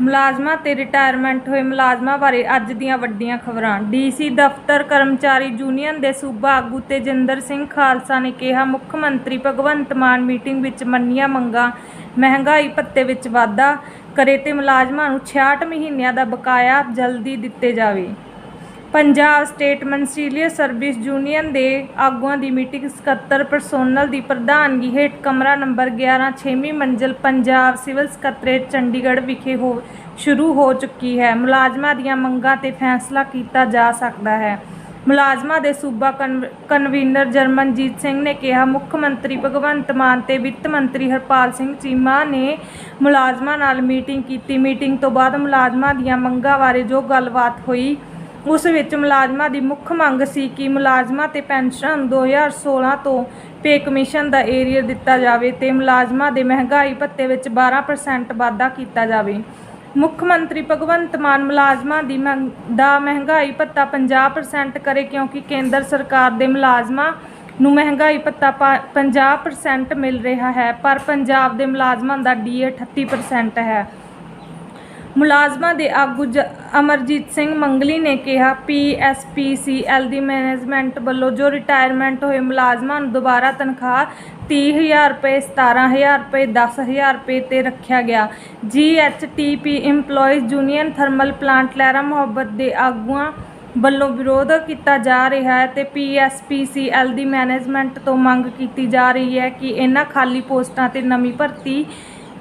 ਮੁਲਾਜ਼ਮਾਂ ਤੇ ਰਿਟਾਇਰਮੈਂਟ ਹੋਏ ਮੁਲਾਜ਼ਮਾਂ ਬਾਰੇ ਅੱਜ ਦੀਆਂ ਵੱਡੀਆਂ ਖਬਰਾਂ। ਡੀਸੀ ਦਫ਼ਤਰ ਕਰਮਚਾਰੀ ਯੂਨੀਅਨ ਦੇ ਸੂਬਾ ਆਗੂ ਤੇਜਿੰਦਰ ਸਿੰਘ ਖਾਲਸਾ ਨੇ ਕਿਹਾ, ਮੁੱਖ ਮੰਤਰੀ ਭਗਵੰਤ ਮਾਨ ਮੀਟਿੰਗ ਵਿੱਚ ਮੰਨੀਆਂ ਮੰਗਾਂ, ਮਹਿੰਗਾਈ ਭੱਤੇ ਵਿੱਚ ਵਾਧਾ ਕਰੇ ਤੇ ਮੁਲਾਜ਼ਮਾਂ ਨੂੰ 66 ਮਹੀਨਿਆਂ ਦਾ ਬਕਾਇਆ ਜਲਦੀ ਦਿੱਤੇ ਜਾਵੇ। Punjab state ministerial service union ਦੇ ਆਗੂਆਂ ਦੀ ਮੀਟਿੰਗ ਸਕੱਤਰ ਪਰਸੋਨਲ ਦੀ ਪ੍ਰਧਾਨਗੀ ਹੇਠ ਕਮਰਾ ਨੰਬਰ 11 ਛੇਵੀਂ ਮੰਜ਼ਿਲ ਪੰਜਾਬ ਸਿਵਲ ਸਕੱਤਰੇਟ ਚੰਡੀਗੜ੍ਹ ਵਿਖੇ ਹੋ, ਸ਼ੁਰੂ ਹੋ ਚੁੱਕੀ ਹੈ। ਮੁਲਾਜ਼ਮਾਂ ਦੀਆਂ ਮੰਗਾਂ ਤੇ ਫੈਸਲਾ ਕੀਤਾ ਜਾ ਸਕਦਾ ਹੈ। ਮੁਲਾਜ਼ਮਾਂ ਦੇ ਸੂਬਾ ਕਨਵ- ਕਨਵੀਨਰ ਜਰਮਨਜੀਤ ਸਿੰਘ ਨੇ ਕਿਹਾ, ਮੁੱਖ ਮੰਤਰੀ ਭਗਵੰਤ ਮਾਨ ਤੇ ਵਿੱਤ ਮੰਤਰੀ ਹਰਪਾਲ ਸਿੰਘ ਚੀਮਾ ਨੇ ਮੁਲਾਜ਼ਮਾਂ ਨਾਲ ਮੀਟਿੰਗ ਕੀਤੀ। ਮੀਟਿੰਗ ਤੋਂ ਬਾਅਦ ਮੁਲਾਜ਼ਮਾਂ ਦੀਆਂ ਮੰਗਾਂ ਬਾਰੇ ਜੋ ਗੱਲਬਾਤ ਹੋਈ ਉਸ ਵਿੱਚ ਮੁਲਾਜ਼ਮਾਂ ਦੀ ਮੁੱਖ ਮੰਗ ਸੀ ਕਿ ਮੁਲਾਜ਼ਮਾਂ ਤੇ ਪੈਨਸ਼ਨ 2016 ਤੋਂ ਪੇ ਕਮਿਸ਼ਨ ਦਾ ਏਰੀਅਰ ਦਿੱਤਾ ਜਾਵੇ ਤੇ ਮੁਲਾਜ਼ਮਾਂ ਦੇ ਮਹਿੰਗਾਈ ਭੱਤੇ ਵਿੱਚ 12% ਵਾਧਾ ਕੀਤਾ ਜਾਵੇ। ਮੁੱਖ ਮੰਤਰੀ ਭਗਵੰਤ ਮਾਨ ਮੁਲਾਜ਼ਮਾਂ ਦੀ ਮੰਗ ਦਾ ਮਹਿੰਗਾਈ ਭੱਤਾ 50% ਕਰੇ ਕਿਉਂਕਿ ਕੇਂਦਰ ਸਰਕਾਰ ਦੇ ਮੁਲਾਜ਼ਮਾਂ ਨੂੰ ਮਹਿੰਗਾਈ ਭੱਤਾ ਪਾ- 50% ਮਿਲ ਰਿਹਾ ਹੈ, ਪਰ ਪੰਜਾਬ ਦੇ ਮੁਲਾਜ਼ਮਾਂ ਦਾ ਡੀਏ 38% ਹੈ। ਮੁਲਾਜ਼ਮਾਂ ਦੇ ਆਗੂ ਜ- ਅਮਰਜੀਤ ਸਿੰਘ ਮੰਗਲੀ ਨੇ ਕਿਹਾ ਪੀਐਸਪੀਸੀਐਲ ਦੀ ਮੈਨੇਜਮੈਂਟ ਵੱਲੋਂ ਜੋ ਰਿਟਾਇਰਮੈਂਟ ਹੋਏ ਮੁਲਾਜ਼ਮਾਂ ਨੂੰ ਦੁਬਾਰਾ ਤਨਖਾਹ 30000 ਰੁਪਏ 17000 ਰੁਪਏ 10000 ਰੁਪਏ ਤੇ ਰੱਖਿਆ ਗਿਆ। GHTP EMPLOYEES union thermal plant Lehra Mohabbat ਦੇ ਆਗੂਆਂ ਵੱਲੋਂ ਵਿਰੋਧ ਕੀਤਾ ਜਾ ਰਿਹਾ ਹੈ ਤੇ ਪੀਐਸਪੀਸੀਐਲ ਦੀ ਮੈਨੇਜਮੈਂਟ ਤੋਂ ਮੰਗ ਕੀਤੀ ਜਾ ਰਹੀ ਹੈ ਕਿ ਇਹਨਾਂ ਖਾਲੀ ਪੋਸਟਾਂ ਤੇ ਨਵੀਂ ਭਰਤੀ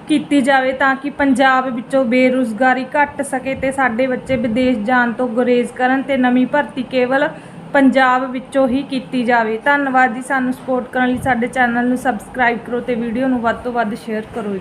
ਕੀਤੀ ਜਾਵੇ ਤਾਂ ਕਿ ਪੰਜਾਬ ਵਿੱਚੋਂ ਬੇਰੁਜ਼ਗਾਰੀ ਘਟ ਸਕੇ ਤੇ ਸਾਡੇ ਬੱਚੇ ਵਿਦੇਸ਼ ਜਾਣ ਤੋਂ ਗੁਰੇਜ਼ ਕਰਨ ਤੇ ਨਵੀਂ ਭਰਤੀ ਕੇਵਲ ਪੰਜਾਬ ਵਿੱਚੋਂ ਹੀ ਕੀਤੀ ਜਾਵੇ। ਧੰਨਵਾਦ ਜੀ। ਸਾਨੂੰ ਸਪੋਰਟ ਕਰਨ ਲਈ ਸਾਡੇ ਚੈਨਲ ਨੂੰ ਸਬਸਕ੍ਰਾਈਬ ਕਰੋ ਤੇ ਵੀਡੀਓ ਨੂੰ ਵੱਧ ਤੋਂ ਵੱਧ ਸ਼ੇਅਰ ਕਰੋ ਜੀ।